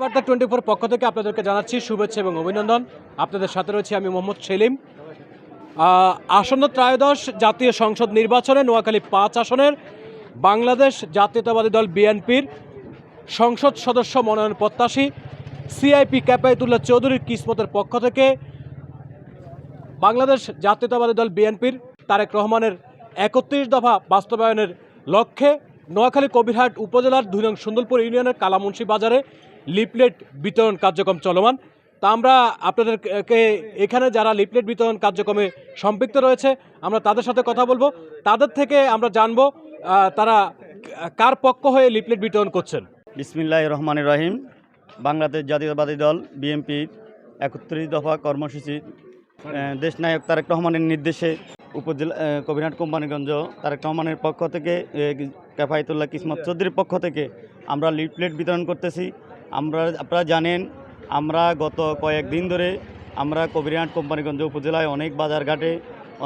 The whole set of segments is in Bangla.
বার্তা টোয়েন্টি ফোর পক্ষ থেকে আপনাদেরকে জানাচ্ছি শুভেচ্ছা এবং অভিনন্দন। আপনাদের সাথে রয়েছে আমি মোহাম্মদ সেলিম। আসন্ন ত্রয়োদশ জাতীয় সংসদ নির্বাচনে নোয়াখালী পাঁচ আসনের, বাংলাদেশ জাতীয়তাবাদী দল বিএনপির সংসদ সদস্য মনোনয়ন প্রত্যাশী, সিআইপি ক্যাপায়তুল্লাহ চৌধুরীর কিসমতের পক্ষ থেকে বাংলাদেশ জাতীয়তাবাদী দল বিএনপির তারেক রহমানের একত্রিশ দফা বাস্তবায়নের লক্ষ্যে নোয়াখালী কবিরহাট উপজেলার দুই নং সুন্দরপুর ইউনিয়নের কালামুন্সি বাজারে লিফলেট বিতরণ কার্যক্রম চলমান। তা আমরা আপনাদেরকে এখানে যারা লিফলেট বিতরণ কার্যক্রমে সম্পৃক্ত রয়েছে আমরা তাদের সাথে কথা বলব। তাদের থেকে আমরা জানব তারা কার পক্ষ হয়ে লিফলেট বিতরণ করছেন। বিসমিল্লাহ রহমান রহিম। বাংলাদেশ জাতীয়তাবাদী দল বিএনপির একত্রিশ দফা কর্মসূচি আহ, দেশনায়ক তারেক রহমানের নির্দেশে উপজেলা আহ, কবিরহাট কোম্পানিগঞ্জ তারেক রহমানের পক্ষ থেকে আহ, কেফায়তুল্লাহ কিসমত চৌধুরীর পক্ষ থেকে আমরা লিফলেট বিতরণ করতেছি। আমরা আপনারা জানেন আমরা গত কয়েকদিন ধরে আমরা কবিরহাট কোম্পানিগঞ্জ উপজেলায় অনেক বাজার ঘাটে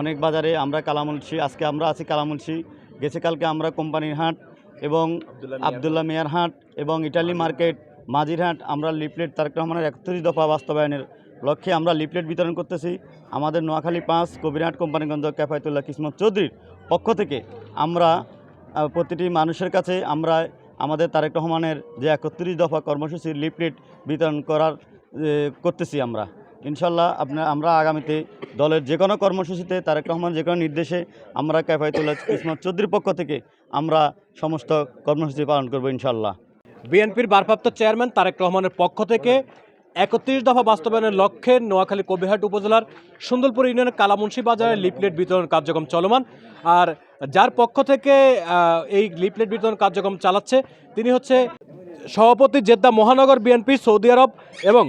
অনেক বাজারে আমরা কালামুলসি আজকে আমরা আছি কালামুলসি। গেছে কালকে আমরা কোম্পানির হাট এবং আবদুল্লাহ মিয়ার হাট এবং ইটালি মার্কেট মাঝিরহাট আমরা লিফলেট তারেক রহমানের একত্রিশ দফা বাস্তবায়নের লক্ষ্যে আমরা লিফলেট বিতরণ করতেছি। আমাদের নোয়াখালী পাঁচ কবিরহাট কোম্পানিগঞ্জ ক্যাফায়তুল্লাহ কিসমত চৌধুরীর পক্ষ থেকে আমরা প্রতিটি মানুষের কাছে আমরা আমাদের তারেক রহমানের যে একত্রিশ দফা কর্মসূচির লিফলেট বিতরণ করার করতেছি আমরা। ইনশাল্লাহ আপনার, আমরা আগামীতে দলের যে কোনো কর্মসূচিতে তারেক রহমান যে কোনো নির্দেশে আমরা ক্যাফায়তুল্লাহ কিসমত চৌধুরীর পক্ষ থেকে আমরা সমস্ত কর্মসূচি পালন করব ইনশাল্লাহ। বিএনপির ভারপ্রাপ্ত চেয়ারম্যান তারেক রহমানের পক্ষ থেকে একত্রিশ দফা বাস্তবায়নের লক্ষ্যে নোয়াখালী কবিহাট উপজেলার সুন্দরপুর ইউনিয়নের কালামুন্সি বাজারে লিফলেট বিতরণ কার্যক্রম চলমান। আর যার পক্ষ থেকে এই লিফলেট বিতরণ কার্যক্রম চালাচ্ছে, তিনি হচ্ছে সভাপতি জেদ্দা মহানগর বিএনপি, সৌদি আরব এবং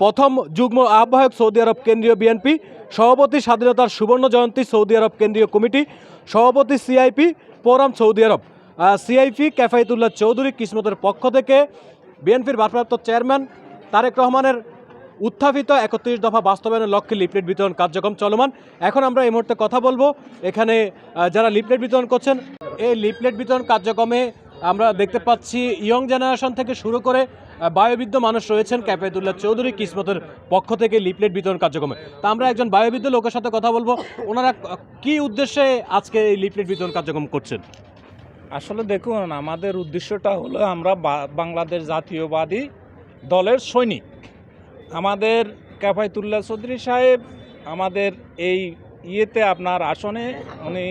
প্রথম যুগ্ম আহ্বায়ক সৌদি আরব কেন্দ্রীয় বিএনপি, সভাপতি স্বাধীনতার সুবর্ণ জয়ন্তী সৌদি আরব কেন্দ্রীয় কমিটি, সভাপতি সিআইপি ফোরাম সৌদি আরব। সিআইপি ক্যাফাইতুল্লাহ চৌধুরী কিসমতের পক্ষ থেকে বিএনপির ভারপ্রাপ্ত চেয়ারম্যান তারেক রহমানের উত্থাপিত একত্রিশ দফা বাস্তবায়নের লক্ষ্যে লিফলেট বিতরণ কার্যক্রম চলমান। এখন আমরা এই মুহূর্তে কথা বলব। এখানে যারা লিফলেট বিতরণ করছেন, এই লিফলেট বিতরণ কার্যক্রমে আমরা দেখতে পাচ্ছি ইয়ং জেনারেশন থেকে শুরু করে বায়ুবিদ্য মানুষ রয়েছেন ক্যাফেতুল্লাহ চৌধুরী কিসমতের পক্ষ থেকে লিফলেট বিতরণ কার্যক্রমে। তা আমরা একজন বায়ুবিদ্য লোকের সাথে কথা বলব। ওনারা কি উদ্দেশ্যে আজকে এই লিফলেট বিতরণ কার্যক্রম করছেন? আসলে দেখুন, আমাদের উদ্দেশ্যটা হলো আমরা বাংলাদেশ জাতীয়বাদী দলের সৈনিক। আমাদের ক্যাফায়তুল্লাহ চৌধুরী সাহেব আমাদের এই ইয়েতে আপনার আসনে উনি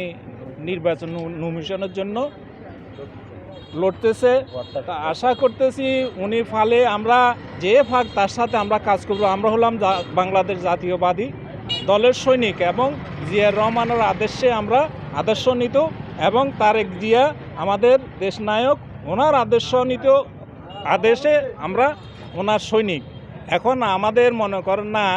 নির্বাচন নমিশনের জন্য লড়তেছে। তা আশা করতেছি উনি ফালে আমরা যে ফাঁক তার সাথে আমরা কাজ করব। আমরা হলাম বাংলাদেশ জাতীয়বাদী দলের সৈনিক এবং জিয়ার রহমানের আদেশে আমরা আদর্শ নিত এবং তারেক জিয়া আমাদের দেশনায়ক, ওনার আদর্শ নিত আদেশে আমরা ওনার সৈনিক। এখন আমাদের মনে করেন না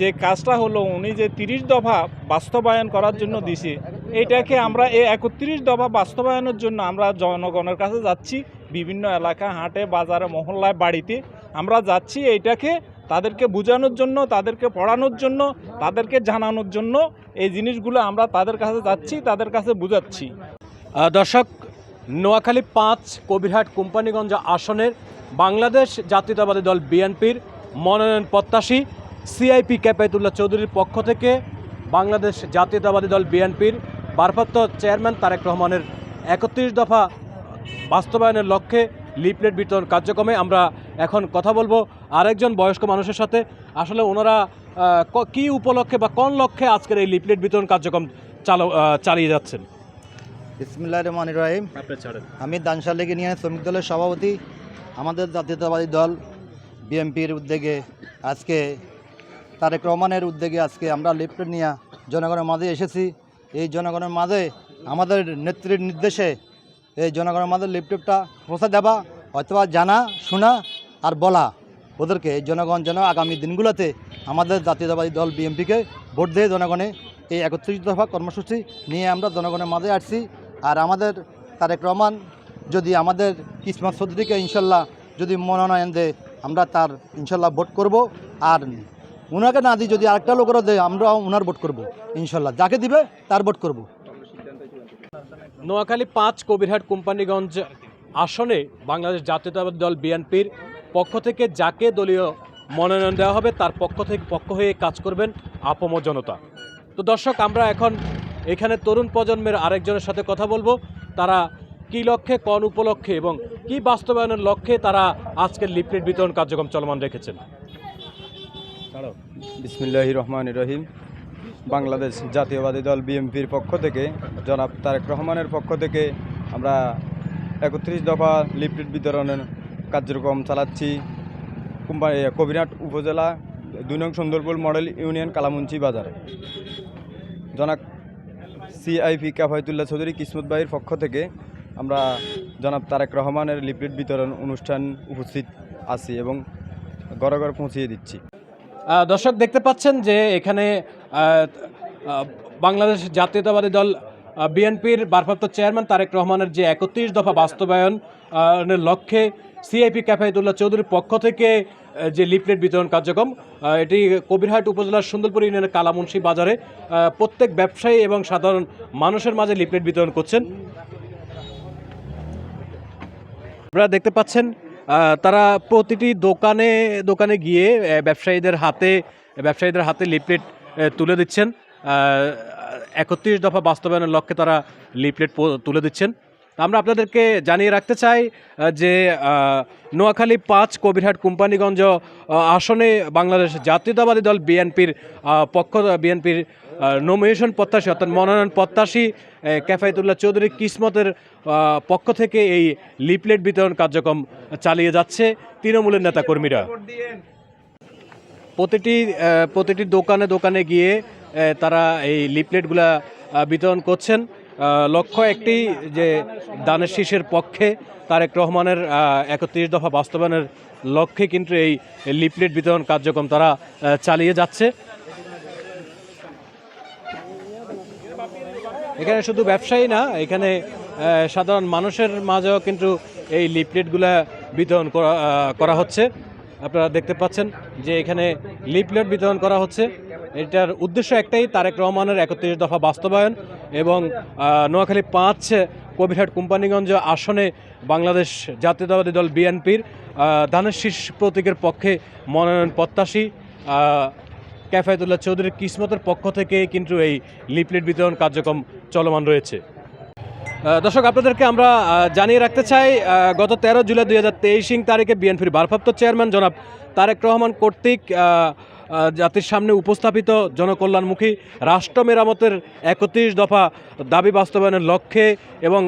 যে কাজটা হলো উনি যে তিরিশ দফা বাস্তবায়ন করার জন্য দিছে। এইটাকে আমরা এই একত্রিশ দফা বাস্তবায়নের জন্য আমরা জনগণের কাছে যাচ্ছি, বিভিন্ন এলাকা, হাটে, বাজারে, মহল্লায়, বাড়িতে। আমরা যাচ্ছি এইটাকে তাদেরকে বোঝানোর জন্য, তাদেরকে পড়ানোর জন্য, তাদেরকে জানানোর জন্য এই জিনিসগুলো আমরা তাদের কাছে যাচ্ছি, তাদের কাছে বুঝাচ্ছি। দর্শক, নোয়াখালী পাঁচ, কবিরহাট, কোম্পানিগঞ্জ আসনের বাংলাদেশ জাতীয়তাবাদী দল বিএনপির মনোনয়ন প্রত্যাশী সিআইপি ক্যাপায়তুল্লাহ চৌধুরীর পক্ষ থেকে বাংলাদেশ জাতীয়তাবাদী দল বিএনপির ভারপ্রাপ্ত চেয়ারম্যান তারেক রহমানের একত্রিশ দফা বাস্তবায়নের লক্ষ্যে লিফলেট বিতরণ কার্যক্রমে আমরা এখন কথা বলব আরেকজন বয়স্ক মানুষের সাথে। আসলে ওনারা কি উপলক্ষে বা কোন লক্ষ্যে আজকের এই লিফলেট বিতরণ কার্যক্রম চালু চালিয়ে যাচ্ছেন? ইসমিল্লাহ রহমান রহিম। আমি দানশাল লেগে নিয়ে শ্রমিক দলের সভাপতি আমাদের জাতীয়তাবাদী দল, বিএনপির উদ্যোগে আজকে, তারেক রহমানের উদ্যোগে আজকে আমরা লিফলেট নিয়ে জনগণের মাঝে এসেছি। এই জনগণের মাঝে আমাদের নেত্রীর নির্দেশে এই জনগণের মাঝে লিফলেটটা পৌঁছা দেওয়া, অথবা জানা, শোনা আর বলা। ওদেরকে এই জনগণ যেন আগামী দিনগুলোতে আমাদের জাতীয়তাবাদী দল, বিএনপিকে ভোট দিয়ে জনগণে এই একত্রিশ দফা কর্মসূচি নিয়ে আমরা জনগণের মাঝে আসছি। আর আমাদের তারেক রহমান যদি আমাদের কিসমত চৌধুরীকে ইনশাল্লাহ যদি মনোনয়ন দেয়, আমরা তার ইনশাল্লাহ ভোট করব। আর ওনাকে না দিই যদি আরেকটা লোকেরও দেয় আমরা ওনার ভোট করব, ইনশাল্লাহ। যাকে দিবে, তার ভোট করব। নোয়াখালী পাঁচ কবিরহাট কোম্পানিগঞ্জ আসনে বাংলাদেশ জাতীয়তাবাদী দল বিএনপির পক্ষ থেকে যাকে দলীয় মনোনয়ন দেওয়া হবে, তার পক্ষ থেকে পক্ষ হয়ে কাজ করবেন আপম জনতা। তো দর্শক, আমরা এখন এখানে তরুণ প্রজন্মের আরেকজনের সাথে কথা বলব। তারা কী লক্ষ্যে, কোন উপলক্ষে এবং কি বাস্তবায়নের লক্ষ্যে তারা আজকের লিফলেট বিতরণ কার্যক্রম চলমান রেখেছেন? বিসমিল্লাহ রহমান রহিম। বাংলাদেশ জাতীয়বাদী দল বিএনপির পক্ষ থেকে, জনাব তারেক রহমানের পক্ষ থেকে আমরা একত্রিশ দফা লিফলেট বিতরণের কার্যক্রম চালাচ্ছি। কোম্পানি কবিরহাট উপজেলা, দুই নং সুন্দরপুর মডেল ইউনিয়ন, কালামুঞ্চি বাজারে। জনাব সিআইপি কাফায়তুল্লাহ চৌধুরী কিসমত ভাইয়ের পক্ষ থেকে আমরা জনাব তারেক রহমানের লিফলেট বিতরণ অনুষ্ঠান উপস্থিত আছি এবং ঘরে ঘরে পৌঁছিয়ে দিচ্ছি। দর্শক দেখতে পাচ্ছেন যে এখানে বাংলাদেশ জাতীয়তাবাদী দল বিএনপির ভারপ্রাপ্ত চেয়ারম্যান তারেক রহমানের যে একত্রিশ দফা বাস্তবায়ন আহ, এর লক্ষ্যে সিআইপি ক্যাফায়তুল্লাহ চৌধুরীর পক্ষ থেকে যে লিফলেট বিতরণ কার্যক্রম এটি কবিরহাট উপজেলার সুন্দরপুর ইউনিয়নের কালামুন্সি বাজারে প্রত্যেক ব্যবসায়ী এবং সাধারণ মানুষের মাঝে লিফলেট বিতরণ করছেন। আপনারা দেখতে পাচ্ছেন তারা প্রতিটি দোকানে দোকানে গিয়ে ব্যবসায়ীদের হাতে ব্যবসায়ীদের হাতে লিপলেট তুলে দিচ্ছেন। একত্রিশ দফা বাস্তবায়নের লক্ষ্যে তারা লিফলেট পো- তুলে দিচ্ছেন। আমরা আপনাদেরকে জানিয়ে রাখতে চাই যে নোয়াখালী পাঁচ কবিরহাট কোম্পানিগঞ্জ আসনে বাংলাদেশ জাতীয়তাবাদী দল বিএনপির পক্ষ, বিএনপির নমিনেশন প্রত্যাশী, অর্থাৎ মনোনয়ন প্রত্যাশী ক্যাফায়তুল্লাহ চৌধুরী কিসমতের পক্ষ থেকে এই লিপলেট বিতরণ কার্যক্রম চালিয়ে যাচ্ছে তৃণমূলের নেতাকর্মীরা। প্রতিটি প্রতিটি দোকানে দোকানে গিয়ে তারা এই লিপলেটগুলা বিতরণ করছেন। লক্ষ্য একটি যে দানের শীষের পক্ষে তারেক রহমানের একত্রিশ দফা বাস্তবায়নের লক্ষ্যে কিন্তু এই লিপলেট বিতরণ কার্যক্রম তারা চালিয়ে যাচ্ছে। এখানে শুধু ব্যবসায়ী না, এখানে সাধারণ মানুষের মাঝেও কিন্তু এই লিফলেটগুলা বিতরণ করা হচ্ছে। আপনারা দেখতে পাচ্ছেন যে এখানে লিফলেট বিতরণ করা হচ্ছে। এটার উদ্দেশ্য একটাই, তারেক রহমানের একত্রিশ দফা বাস্তবায়ন এবং নোয়াখালী পাঁচ কবিরহাট কোম্পানিগঞ্জ আসনে বাংলাদেশ জাতীয়তাবাদী দল বিএনপির ধানের শীষ প্রতীকের পক্ষে মনোনয়ন প্রত্যাশী ক্যাফায়তুল্লাহ চৌধুরীর কিসমতের পক্ষ থেকে কিন্তু এই লিপলেট বিতরণ কার্যক্রম চলমান রয়েছে। দর্শক, আপনাদেরকে আমরা জানিয়ে রাখতে চাই গত তেরো জুলাই দুই হাজার তেইশ তারিখে বিএনপির ভারপ্রাপ্ত চেয়ারম্যান জনাব তারেক রহমান কর্তৃক জাতির সামনে উপস্থাপিত জনকল্যাণমুখী রাষ্ট্র মেরামতের একত্রিশ দফা দাবি বাস্তবায়নের লক্ষ্যে এবং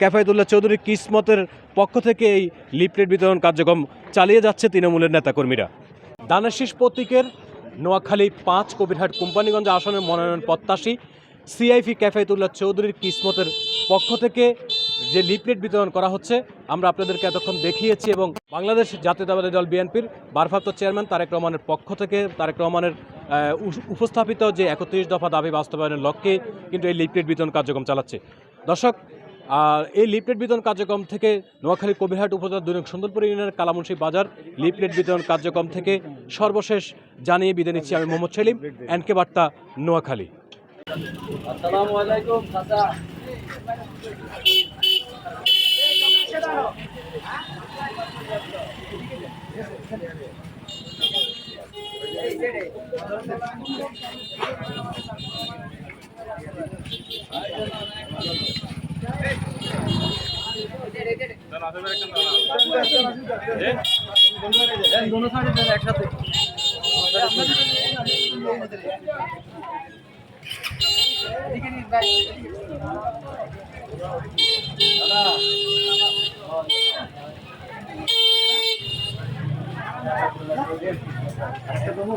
ক্যাফায়তুল্লাহ চৌধুরী কিসমতের পক্ষ থেকে এই লিফলেট বিতরণ কার্যক্রম চালিয়ে যাচ্ছে তৃণমূলের নেতাকর্মীরা। দানাশিস প্রতীকের নোয়াখালী পাঁচ কবিরহাট কোম্পানিগঞ্জ আসনের মনোনয়ন প্রত্যাশী সিআইপি ক্যাফায়তুল্লাহ চৌধুরীর কিসমতের পক্ষ থেকে যে লিফলেট বিতরণ করা হচ্ছে, আমরা আপনাদেরকে এতক্ষণ দেখিয়েছি এবং বাংলাদেশ জাতীয়তাবাদী দল বিএনপির ভারপ্রাপ্ত চেয়ারম্যান তারেক রহমানের পক্ষ থেকে তারেক রহমানের উপস্থাপিত যে একত্রিশ দফা দাবি বাস্তবায়নের লক্ষ্যে কিন্তু এই লিফলেট বিতরণ কার্যক্রম চালাচ্ছে। দর্শক আর এই লিপলেট বিতরণ কার্যক্রম থেকে নোয়াখালী কবিরহাট উপজেলার দুই সুন্দরপুর ইউনিয়নের কালামুন্সি বাজার লিফলেট বিতরণ কার্যক্রম থেকে সর্বশেষ জানিয়ে বিদে নিচ্ছি আমি মোহাম্মদ সেলিম, এনকে বার্তা, নোয়াখালী। একসাথে। আজকে দেবো